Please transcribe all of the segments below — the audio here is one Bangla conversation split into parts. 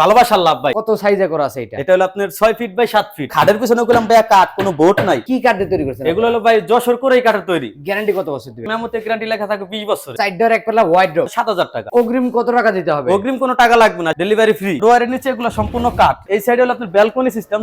ভালোবাসার লাভ ভাই। কত সাইজে করা আছে এটা? এটা হলো আপনার ছয় ফিট বাই সাত ফিট খাটের পিছনে করলাম ভাই কাঠ কোনো বোট নাই। কি কাঠ দিয়ে তৈরি করছেন? এগুলো হলো ভাই যশোর করেই কাঠের তৈরি। গ্যারান্টি কত বছর দিবেন? মেমোতে গ্যারান্টি লেখা থাকে বিশ বছর। সাইড ডোর এক পাল্লা হোয়াইট ডোর সাত হাজার টাকা। অগ্রিম কত টাকা দিতে হবে? অগ্রিম কোনো টাকা লাগবে না ডেলিভারি ফ্রি নিচে এগুলো সম্পূর্ণ কাঠ। এই সাইডে হলো আপনার balcony system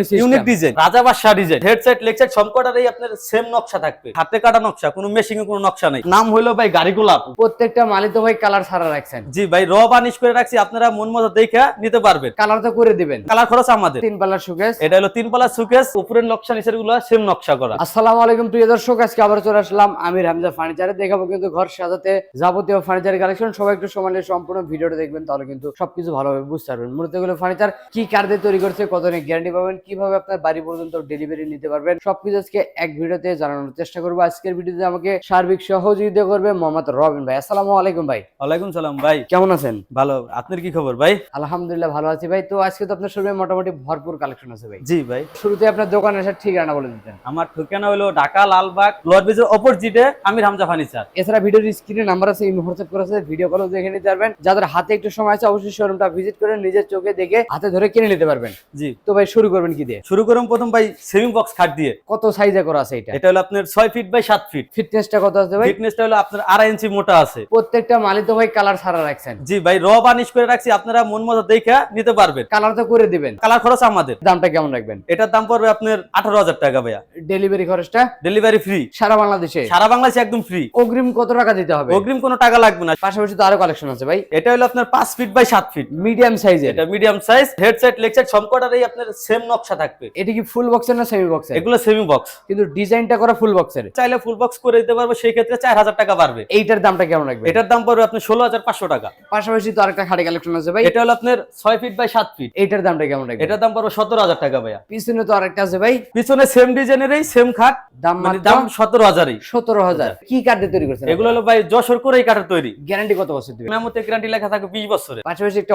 system। Unique design Raja design head side leg side সবকটারই আপনার সেম নকশা থাকবে। হাতে কাটা নকশা কোনো মেশিং এ কোনো নকশা নাই। নাম হলো ভাই গাড়ি গোলাপ। প্রত্যেকটা মালিক তো ভাই কালার সারা রাখছেন। জি ভাই র বানিশ করে রাখছি। আপনারা মন মতো দেখে নিতে পারবেন। কালার তো করে দিবেন। কালার খরচ আমাদের। তিন পাল্লার সুকেশ এটা হলো তিন পালা সুকেস উপরের নকশা নিচেরগুলো সেম নকশা করা। আসসালামু আলাইকুম প্রিয় দর্শক আজকে আবার চলে আসলাম আমির হামজা ফার্নিচারে দেখাবো কিন্তু ঘর সাজাতে যাবতীয় ফার্নিচার কালেকশন সবাই একটু সমানে সম্পূর্ণ ভিডিওটা দেখবেন তাহলে কিন্তু সবকিছু ভালোভাবে বুঝতে পারবেন। মূলত এগুলো ফার্নিচার কি কার দিয়ে তৈরি করছে কত গ্যারান্টি পাবেন কীভাবে আপনার বাড়ি পর্যন্ত ডেলিভারি নিতে পারবেন সবকিছু আজকে এক ভিডিওতে জানানোর চেষ্টা করব। আজকের ভিডিওতে আমাকে সার্বিক সহযোগিতা করবে মোহাম্মদ রবিন ভাই। আসসালামু আলাইকুম ভাই। ওয়ালাইকুম সালাম ভাই। কেমন আছেন? ভালো। আপনার কি খবর ভাই? আলহামদুলিল্লাহ। ভালো আছি। ভাই তো আজকে তো আপনার শোরুমে মোটামুটি ভরপুর কালেকশন আছে ভাই। জি ভাই। শুরুতে আপনার দোকানে আসার ঠিকানা বলে দিতেন। আমার ঠিকানা হলো ঢাকা লালবাগ লোয়ার ব্রিজের অপোজিটে আমির হামজা ফার্নিচার এছাড়া ভিডিওর স্ক্রিনে নাম্বার আছে ইমো হোয়াটসঅ্যাপ করা আছে ভিডিও কলও দেখে নিতে পারবেন। যাদের হাতে একটু সময় আছে অবশ্যই শোরুমটা ভিজিট করে নিজের চোখে দেখে হাতে ধরে কিনে নিতে পারবেন। জি। তো ভাই শুরু করবেন কি দিয়ে? শুরু করুন প্রথম ভাই সেভিং বক্স খাট দিয়ে। কত সাইজে করা আছে এটা? এটা হলো আপনার ছয় ফিট বাই সাত ফিট ফিটনেসটা কত আছে ভাই? ফিটনেসটা হলো আপনার আড়াই ইঞ্চি মোটা আছে। প্রত্যেকটা মালিক তো ভাই কালার সারা রাখছেন। জি ভাই র বানিশ করে রাখছি আপনারা মন মতো দেখে নিতে পারবেন। কালার তো করে দিবেন। কালার খরচ আমাদের। দামটা কেমন রাখবেন? এটার দাম পড়বে আপনার আঠারো হাজার টাকা ভাইয়া। ডেলিভারি খরচটা? ডেলিভারি ফ্রি সারা বাংলাদেশে? সারা বাংলাদেশে একদম ফ্রি অগ্রিম কত টাকা দিতে হবে? অগ্রিম কোনো টাকা লাগবে না। পাশাপাশি তো আরও কালেকশন আছে ভাই। এটা হলো আপনার পাঁচ ফিট বাই সাত ফিট মিডিয়াম সাইজের এটা medium size head side leg side সবকটারই আপনার সেম নকশা থাকবে। এটা কি ফুল বক্সের না সেমি বক্সের এগুলো সেমি বক্স কিন্তু ডিজাইনটা করা ফুল বক্সের চাইলে ফুল বক্স করে দিতে পারব সেই ক্ষেত্রে চার হাজার টাকা পারবে এইটার দামটা কেমন রাখবে এটার দাম পড়বে আপনার ষোলো হাজার পাঁচশো টাকা। পাশাপাশি তো আরেকটা খাড়ি কালেকশন আছে ভাই। এটা হলো আপনার ছয় ফিট বাই সাত ফিট এইটার দামটা কেমন এটার দাম পড়বে সতেরো হাজার টাকা ভাইয়া। পিছনে তো আরেকটা আছে ভাই। পিছনে সেম ডিজাইনেরই সেম খাট। দাম মানে দাম সতেরো হাজারই। সতেরো হাজার। কি কাঠ তৈরি করছেন এগুলো হলো ভাই যশোর করেই কাঠের তৈরি। গ্যারান্টি কত বছর মেমোতে গ্যারান্টি লেখা থাকে বিশ বছরে পাশাপাশি একটা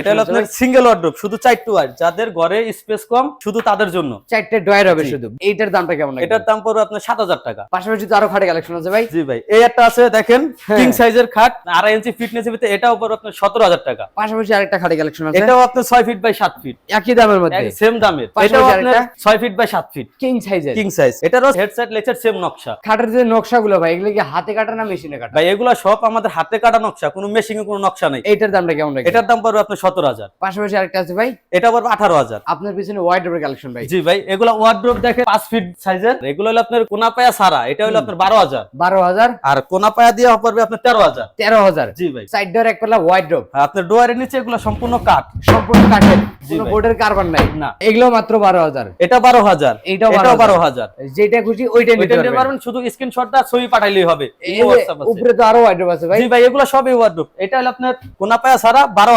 এটা হলো আপনার। সিঙ্গেল ওয়ার্ড্রোপ শুধু যাদের ঘরে স্পেস কম শুধু তাদের জন্য। চারটে ড্রয়ার হবে শুধু। এইটার দামটা কেমন এটার দাম পড়বে আপনার সাত হাজার টাকা। পাশাপাশি তো আরও খাটে কালেকশন আছে ভাই। জি ভাই এই একটা আছে দেখেন হ্যাঁ। কিং সাইজের খাট আড়াই ইঞ্চি ফিটনেস ভিতরে এটাও পড়বে আপনার সতেরো হাজার টাকা। পাশাপাশি আরেকটা খাটে কালেকশন আছে? এটাও আপনার ছয় ফিট বাই সাত ফিট একই দামের মধ্যে? সেম দামের। এটাও আপনার আরেকটা? ছয় ফিট বাই সাত ফিট কিং সাইজের কিং সাইজ এটারও হেড সাইড লেচার সেম নকশা। খাটের যে নকশাগুলো ভাই এগুলো কি হাতে কাটা না মেশিনে কাটা? ভাই এগুলা সব আমাদের হাতে কাটা নকশা কোনো মেশিং এ কোনো নকশা নেই। এইটার দামটা কেমন রাখবেন? এটার দাম পড়বে আপনার সতেরো হাজার। পাশাপাশি আরেকটা আছে ভাই? এটা পড়বে আঠারো হাজার। আপনার পিছনে ডোর কালেকশন ভাই। জি ভাই এগুলা ওয়ার্ড্রোপ দেখে পাঁচ ফিট সাইজের এগুলো হলো আপনার কোনা পায়া সারা এটা হলো আপনার বারো হাজার। বারো হাজার। আর কোনা পায়া দিয়ে পড়বে আপনার তেরো হাজার। তেরো হাজার। জি ভাই। সাইড ডোর এক পাল্লা ডোর আপনার ডোয়ারের নিচে এগুলো সম্পূর্ণ কাঠ সম্পূর্ণ কাঠের। কোনো বোর্ডের কার্বন নাই? না। এগুলো মাত্র বারো হাজার। এটা বারো হাজার। এইটাও এটাও 12,000 যেটা খুশি ওইটা নিতে পারবেন। পারবেন শুধু স্ক্রিনশটটা ছবি পাঠাইলেই হবে। এই ইমো যে WhatsApp আছে। উপরে তো আরও ওয়াইড্রোপ আছে ভাই। জি ভাই এগুলো সবই ওয়ার্ডরোব এটা হলো আপনার কোনা পায়া সারা বারো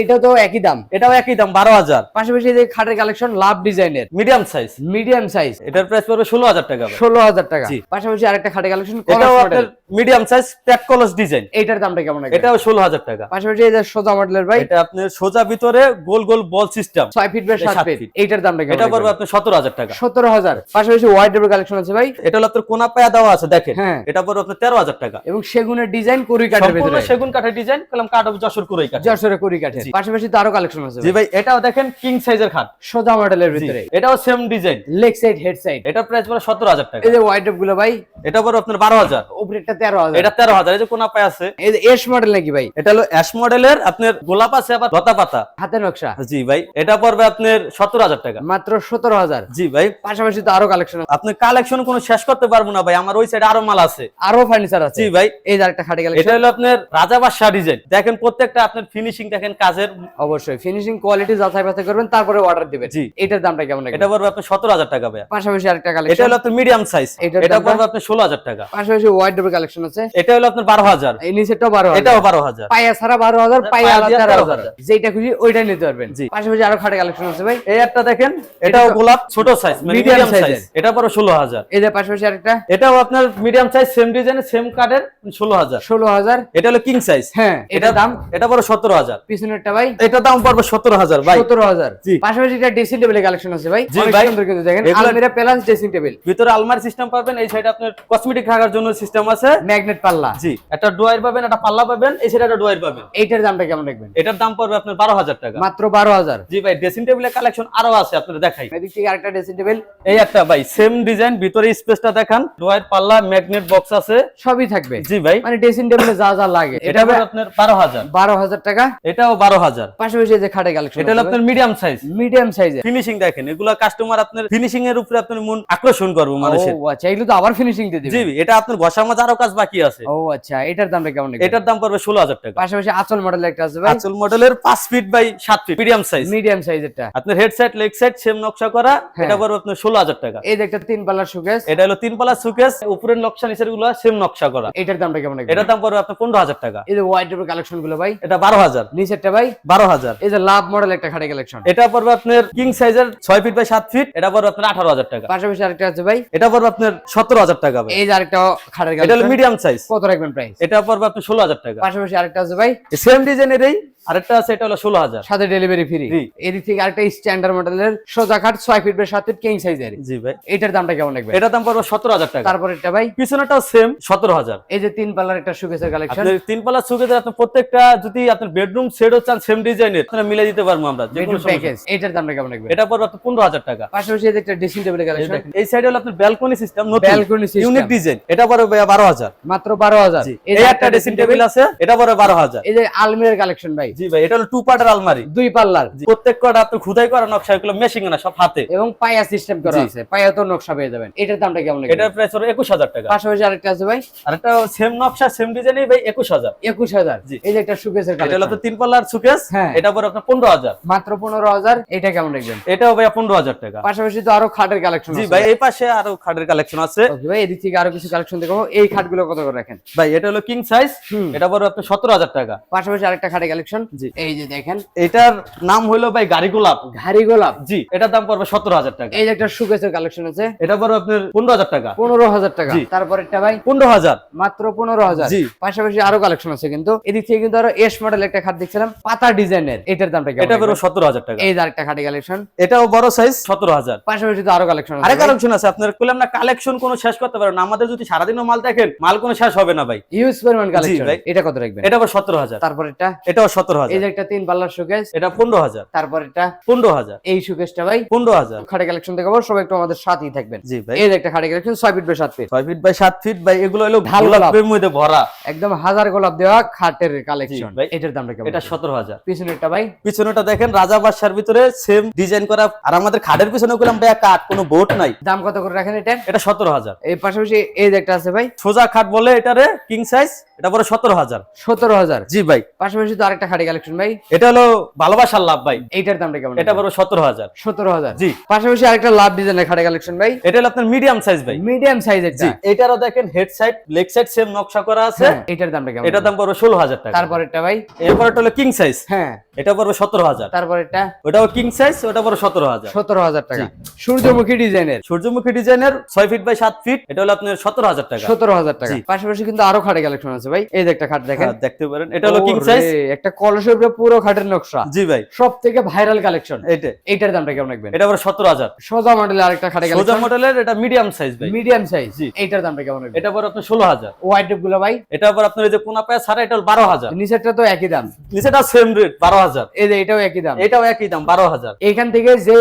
এটা তো একই দাম। এটাও একই দাম বারো হাজার। পাশাপাশি এই খাটের কালেকশন লাভ ডিজাইনের মিডিয়াম সাইজ মিডিয়াম সাইজ এটার প্রাইস পড়বে ষোলো হাজার টাকা ভাই। ষোলো হাজার টাকা। পাশাপাশি আরেকটা খাটের কালেকশন এটাও আপনার মিডিয়াম সাইজ প্যাক কলস ডিজাইন এইটার দামটা কেমন? এটাও ষোলো হাজার টাকা। পাশাপাশি এই যে সোজা মডেলের ভাই। এটা আপনার সোজা ভিতরে গোল গোল বল সিস্টেম ছয় ফিট বাই সাত সাত ফিট ফিট। এইটার দামটা কেমন এটা পড়বে আপনার সতেরো হাজার টাকা। সতেরো হাজার। পাশাপাশি হোয়াইট ডোর কালেকশন আছে ভাই। এটা হলো আপনার কোনা পায়া দেওয়া আছে দেখেন। হ্যাঁ। এটা পড়বে আপনার তেরো হাজার টাকা। এবং সেগুনের ডিজাইন কুড়ি কাঠের সম্পূর্ণ ভিতরে। সেগুন কাঠের ডিজাইন কলম কাঠ যশোর কুড়াই কাঠ যশোরে কুড়ি কাঠের। পাশাপাশি তো আরও কালেকশন আছে জি ভাই। এটাও দেখেন কিং সাইজের খাট। সোজা মডেলের ভিতরে। এটাও same design leg side head side এটা প্রাইস সতেরো হাজার টাকা। এই যে ওয়াইড হোয়াইটগুলো ভাই এটা আপনার বারো হাজার। উপরেরটা তেরো হাজার। এটা তেরো হাজার এই যে কোনা পায় আছে? এই এস মডেল নাকি ভাই? এটা হলো অ্যাশ মডেলের আপনার গোলাপ আছে আবার লতা পাতা। হাতে নকশা। জি ভাই এটা পড়বে আপনার সতেরো হাজার টাকা। মাত্র সতেরো হাজার। জি ভাই। পাশাপাশি তো আরও কালেকশন আপনি কালেকশন কোনো শেষ করতে পারব না ভাই আমার ওই সাইডে আরও মাল আছে। আরও ফার্নিচার আছে। জি ভাই। এই আরেকটা খাটে এটা হলো আপনার রাজা বাদশাহ ডিজাইন দেখেন প্রত্যেকটা আপনার ফিনিশিং দেখেন কাজের। অবশ্যই ফিনিশিং কোয়ালিটি যাচাই বাছাই করবেন তারপরে অর্ডার দিবেন। জি। এটার দামটা কেমন এটা পড়বে আপনার সতেরো হাজার টাকা ভাই। পাশাপাশি আরেকটা এটা হলো আপনার মিডিয়াম সাইজ এটা পড়বে আপনার ষোলো হাজার টাকা। পাশাপাশি হোয়াইট ডোর কালেকশন আছে। এটা হলো আপনার বারো হাজার। এই নিচেরটাও বারো এটাও বারো হাজার। পায়া ছাড়া বারো হাজার পায়া তেরো হাজার। যেটা খুশি ওইটা নিতে পারবেন। জি। পাশাপাশি আরও খাটে কালেকশন আছে ভাই। এই একটা দেখেন এটাও গোলাপ ছোট সাইজ মিডিয়াম সাইজ এটা পরে ষোলো হাজার। এই যে পাশাপাশি আরেকটা। এটাও আপনার মিডিয়াম সাইজ সেম ডিজাইনের সেম কার্ডের ষোলো হাজার। ষোলো হাজার। এটা হলো কিং সাইজ হ্যাঁ এটা দাম? এটা পরে সতেরো হাজার। পিছনেরটা ভাই? এটা দাম পড়বে সতেরো হাজার ভাই। সতেরো হাজার। জি। পাশাপাশি এটা ড্রেসিং টেবিলের কালেকশন আছে ভাই। জি ভাই। দেখেন। আলমিরা প্লাস ড্রেসিং টেবিল ভিতরে আলমারি সিস্টেম পাবেন এই সাইডে আপনার কসমেটিক রাখার জন্য সিস্টেম আছে। ম্যাগনেট পাল্লা। জি। একটা ডোয়ার পাবেন একটা পাল্লা পাবেন এই সাইডে একটা ডোয়ার পাবেন। এইটার দামটা কেমন রাখবেন এটার দাম পড়বে আপনার বারো হাজার টাকা। মাত্র বারো হাজার। জি ভাই ড্রেসিং টেবিলের কালেকশন আরও আছে আপনার দেখাই। এদিক থেকে আরেকটা ড্রেসিং টেবিল এই একটা ভাই সেম ডিজাইন ভিতরে স্পেসটা দেখান। ডোয়ার পাল্লা ম্যাগনেট বক্স আছে। সবই থাকবে। জি ভাই। মানে ড্রেসিং টেবিলে যা যা লাগে। এটা আপনার বারো হাজার। বারো হাজার টাকা। এটাও বারো হাজার। পাশাপাশি যে খাটে কালেকশন এটা হলো আপনার মিডিয়াম সাইজ মিডিয়াম সাইজের ফিনিশিং দেখেন এগুলো কাস্টমার আপনার ফিনিশিং এর উপরে আপনার মন আকর্ষণ করবে মানুষের। ও আচ্ছা এগুলো তো আবার ফিনিশিং দিয়ে জি এটা আপনার ঘষার মাঝে আরও কাজ বাকি আছে। ও আচ্ছা এটার দামটা কেমন এটার দাম পড়বে ষোলো হাজার টাকা। পাশাপাশি আচল মডেল একটা আছে ভাই। আচল মডেলের পাঁচ ফিট বাই সাত ফিট মিডিয়াম সাইজ মিডিয়াম সাইজেরটা আপনার head side leg side same নকশা করা হ্যাঁ। এটা পড়বে আপনার টাকা। এই যে একটা তিন পাল্লার সুকেস এটা হলো তিন পালা সুকেস উপরের নকশা নিচেরগুলো সেম নকশা করা। এটার দামটা কেমন এটার দাম পড়বে আপনার পনেরো হাজার টাকা। এই যে হোয়াইট এর কালেকশনগুলো ভাই। এটা বারো হাজার। নিচেরটা ভাই। বারো হাজার। এই যে লাভ মডেল একটা খাটে কালেকশন এটা পড়বে আপনার কিং সাইজের ছয় ফিট বাই সাত ফিট এটা পড়বে আপনার আঠারো হাজার টাকা। পাশাপাশি আরেকটা আছে ভাই। এটা পড়বে আপনার সতেরো হাজার টাকা। এই যে আরেকটা খাটের এটা হলো মিডিয়াম সাইজ কত রাখবেন প্রাইস এটা পড়বে আপনি ষোলো হাজার টাকা। পাশাপাশি আরেকটা আছে ভাই। সেম ডিজাইনেরই আরেকটা আছে এটা হলো ষোলো হাজার। সাথে ডেলিভারি ফ্রি। এদিক থেকে আরেকটা স্ট্যান্ডার্ড মডেলের সোজা খাট ছয় ফিট সাত ফিট কিং সাইজের জি ভাই। এটার দামটা কেমন রাখবেন এটার দাম পড়বে সতেরো হাজার টাকা। তারপর এটা ভাই? পিছনেটাও সেম সতেরো হাজার। এই যে তিন পাল্লার একটা সুকেসের কালেকশন তিন পালা সুকেতে আপনার প্রত্যেকটা যদি আপনার বেডরুম সেটও চান সেম ডিজাইনের আপনারা মিলে দিতে পারব আমরা কোনো প্যাকেজ এটার দামটা কেমন নেই। এটা পড়বে আপনার পনেরো হাজার টাকা। পাশাপাশি এই একটা ড্রেসিং টেবিলের এই কালেকশন এই সাইডে হলো আপনার balcony system Balcony system। Unique design এটা পড়বে বারো হাজার। মাত্র বারো হাজার। এই একটা ড্রেসিং টেবিল আছে এটা পড়বে বারো হাজার। এই যে আলমিরার কালেকশন ভাই। জি ভাই এটা হলো টু পার্টের আলমারি। দুই পাল্লার। প্রত্যেক কটা আপনার খুদাই করা নকশা এগুলো মেশিং না সব হাতে। এবং পায়া সিস্টেম করা। আছে। পায়া তো নকশা পেয়ে যাবেন। এটার দামটা কেমন লাগবে এটার প্রাইস হলো একুশ হাজার টাকা। পাশাপাশি আরেকটা আছে ভাই? আরেকটা সেম নকশা সেম ডিজাইনই ভাই একুশ হাজার। একুশ হাজার। জি। এই যে একটা সুকেসের এটা হলো কালেকশন আপনার তিন পাল্লার সুকেস হ্যাঁ। এটা পরে আপনার পনেরো হাজার। মাত্র পনেরো হাজার। এটা কেমন রাখবেন এটাও ভাই পনেরো হাজার টাকা। পাশাপাশি তো আরও খাটের কালেকশন জি ভাই এই পাশে আরও খাটের কালেকশন আছে। ওকে ভাই এদিক থেকে আরও কিছু কালেকশন দেখাবো। এই খাটগুলো কত করে রাখেন? ভাই এটা হলো কিং সাইজ এটা পরে আপনার সতেরো হাজার টাকা। পাশাপাশি আরেকটা খাটের কালেকশন। এই যে দেখেন। এটার নাম হলো ভাই গাড়ি গোলাপ। ঘাড়ি গোলাপ। জি এটার দাম পড়বে সতেরো হাজার টাকা। এই যে একটা সুকেসের কালেকশন আছে। এটা পড়বে আপনার পনেরো হাজার টাকা। পনেরো হাজার টাকা। তারপর একটা ভাই? পনেরো হাজার। মাত্র পনেরো হাজার। জি। পাশাপাশি আরও কালেকশন আছে কিন্তু। এদিক থেকে কিন্তু আরও এস মডেল একটা খাট দেখছিলাম। পাতা ডিজাইনের। এটার দামটা এটা পড়বে সতেরো হাজার টাকা। এই যে আরেকটা খাটি কালেকশন এটাও বড় সাইজ সতেরো হাজার। পাশাপাশি তো আরও কালেকশন আরে কালেকশন আছে আপনার করলাম না কালেকশন কোনো শেষ করতে পারেন না। আমাদের যদি সারাদিনও মাল দেখেন মাল কোনো শেষ হবে না ভাই। ইউজ পরিমাণ কালেকশন এটা কত রাখবেন? এটা আবার সতেরো হাজার। তারপর এটা এটাও সতেরো এই হাজার যে একটা তিন পাল্লার শোকেস এটা পনেরো হাজার। তারপর এটা পনেরো হাজার। এই শোকেসটা ভাই পনেরো হাজার। খাটে কালেকশন দেখাবো সবাই একটু আমাদের সাথেই থাকবেন। জি ভাই। এই যে একটা খাটে কালেকশন ছয় ফিট বাই সাত ফিট ছয় ফিট বাই সাত ফিট বাই এগুলো হলো ঢাল গোলাপের মধ্যে ভরা। একদম হাজার গোলাপ দেওয়া খাটের কালেকশন ভাই। এটার দামটা কেমন? এটা সতেরো হাজার। পিছনেরটা ভাই? পিছনেটা দেখেন রাজা বাদশার ভিতরে সেম ডিজাইন করা। আর আমাদের খাটের পিছনে করলাম ভাই কাঠ কোনো বোট নাই। দাম কত করে রাখেন এটা? এটা সতেরো হাজার। এই পাশাপাশি এই যে একটা আছে ভাই। সোজা খাট বলে এটারে কিং সাইজ এটা পরে সতেরো হাজার। সতেরো হাজার। জি ভাই। পাশাপাশি তো আরেকটা খাটে কালেকশন ভাই। এটা হলো ভালোবাসার লাভ ভাই। এইটার দামটা কেমন এটা পরে সতেরো হাজার। সতেরো হাজার। জি। পাশাপাশি আরেকটা লাভ ডিজাইনের খাটে কালেকশন ভাই। এটা হলো আপনার মিডিয়াম সাইজ ভাই। মিডিয়াম সাইজের জি। এটারও দেখেন head side leg side same নকশা করা আছে। এটার দামটা কেমন? এটার দাম পরে ষোলো হাজার টাকা। তারপরেরটা ভাই। এরপর এটা হলো কিং সাইজ হ্যাঁ। এটা পড়বে সতেরো হাজার। তারপর এটা? ওটাও কিং সাইজ ওটা পড়বে সতেরো হাজার। সতেরো হাজার টাকা। সূর্যমুখী ডিজাইনের? সূর্যমুখী ডিজাইনের ছয় ফিট বাই সাত ফিট এটা হলো আপনার সতেরো হাজার টাকা। সতেরো হাজার টাকা। পাশাপাশি কিন্তু আরও খাটে কালেকশন আছে ভাই। এই যে একটা খাট দেখেন। হ্যাঁ, দেখতে পারেন। এটা হলো কিং সাইজ একটা কলসের উপরে পুরো খাটের নকশা। জি ভাই। সব থেকে ভাইরাল কালেকশন এটা এইটার দামটা কেমন রাখবেন? এটা পড়বে সতেরো হাজার। সোজা মডেলের আরেকটা খাটে সোজা মডেলের এটা মিডিয়াম সাইজ ভাই। মিডিয়াম সাইজ জি। এইটার দামটা কেমন রাখবেন? এটা পরে আপনার ষোলো হাজার। হোয়াইটগুলো ভাই। এটা আবার আপনার যে কোনা পায়া ছাড়া এটা হলো বারো হাজার। নিচেরটা তো একই দাম। নিচেটা সেম রেট বারো হাজার। এই যে এটাও একই দাম। এটাও একই দাম বারো হাজার। এখান থেকে যে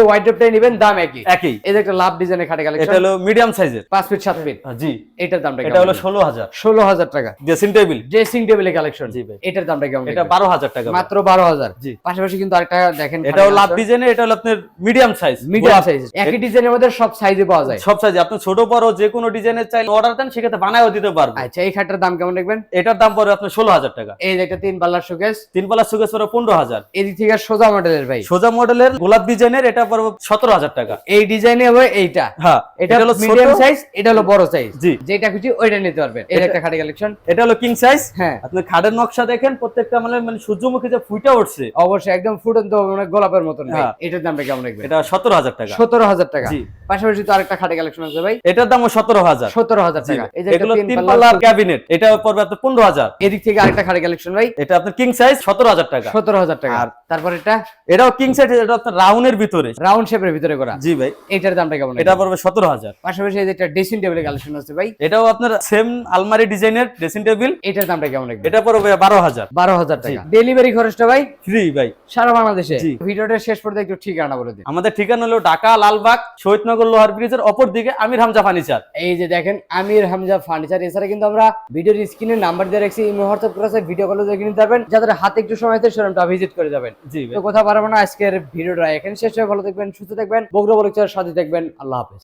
নেবেন দাম একই। একই। এই যে একটা লাভ ডিজাইনের খাটে এটা হলো মিডিয়াম সাইজের পাঁচ ফিট সাত ফিট জি। এটার দামটা এটা হলো ষোলো হাজার। ষোলো হাজার টাকা। ড্রেসিং টেবিল ড্রেসিং টেবিলের কালেকশন জি ভাই। এটার দামটা কেমন এটা বারো হাজার টাকা মাত্র বারো হাজার। জি। পাশাপাশি কিন্তু আরেকটা দেখেন এটাও লাভ ডিজাইনের এটা হলো আপনার মিডিয়াম সাইজ মিডিয়াম সাইজ একই ডিজাইনের মধ্যে সব সাইজে পাওয়া যায়। সব সাইজ আপনি ছোট বড় যে কোনো ডিজাইনের চাইলে অর্ডার দেন সেক্ষেত্রে বানায়ও দিতে পারব আচ্ছা এই খাটটার দাম কেমন দেখবেন? এটার দাম পড়বে আপনার ষোলো হাজার টাকা। এই যে একটা তিন পাল্লার শোকেস তিন পালা সুকেশ পরে পনেরো হাজার। হাজার। এদিক থেকে সোজা মডেলের ভাই। সোজা মডেলের গোলাপ ডিজাইনের এটা পড়বে সতেরো হাজার টাকা। এই ডিজাইনে হবে এইটা। হ্যাঁ এটা হলো মিডিয়াম সাইজ এটা হলো বড় সাইজ জি। যেটা খুঁজি ওইটা নিতে পারবেন। এটা- একটা খাটি কালেকশন এটা হলো কিং সাইজ হ্যাঁ। আপনি খাটের নকশা দেখেন প্রত্যেকটা মানে মানে সূর্যমুখী যে ফুইটা উঠছে। অবশ্যই একদম ফুটন্ত মানে গোলাপের মতন হ্যাঁ। এটার দামটা কেমন রাখবেন? এটা সতেরো হাজার টাকা। সতেরো হাজার টাকা। জি। পাশাপাশি তো আরেকটা খাটি কালেকশন আছে ভাই। এটার দামও সতেরো হাজার। সতেরো হাজার টাকা। এগুলো তিন পাল্লার ক্যাবিনেট এটা পড়বে আপনার পনেরো হাজার। এদিক থেকে আরেকটা খাটি কালেকশন ভাই। এটা আপনার কিং সাইজ সতেরো হাজার টাকা। সতেরো হাজার টাকা। আর- তারপর এটা? এটাও কিং সাইজ এটা আপনার রাউন্ডের ভিতরে। রাউন্ড শেপের ভিতরে করা। জি ভাই। এইটার দামটা কেমন এটা পড়বে সতেরো হাজার। পাশাপাশি এই যে একটা ড্রেসিং টেবিলের কালেকশন আছে ভাই। এটাও আপনার সেম আলমারি ডিজাইনের ড্রেসিং টেবিল এটার দামটা কেমন এটা পড়বে বারো হাজার। বারো হাজার টাকা। ডেলিভারি খরচটা ভাই? ফ্রি ভাই। সারা বাংলাদেশে। ভিডিওটা শেষ পর্যন্ত একটু ঠিকানা বলে দিন। আমাদের ঠিকানা হলো ঢাকা লালবাগ শহীদনগর লোহার ব্রিজের অপর দিকে আমির হামজা ফার্নিচার এই যে দেখেন আমির হামজা ফার্নিচার এছাড়া কিন্তু আমরা ভিডিওর স্ক্রিনে নাম্বার দিয়ে রাখছি ইমো হোয়াটসঅ্যাপ করে আছে, ভিডিও কলে দেখে নিতে পারবেন। যাদের হাতে একটু সময় আছে শোরুমটা ভিজিট করে যাবেন। জি তো কথা পারব না আজকের ভিডিওটা এখানে শেষ হয়ে ভালো দেখবেন সুস্থ থাকবেন বগুড়া বলের সাথে দেখবেন আল্লাহ হাফেজ।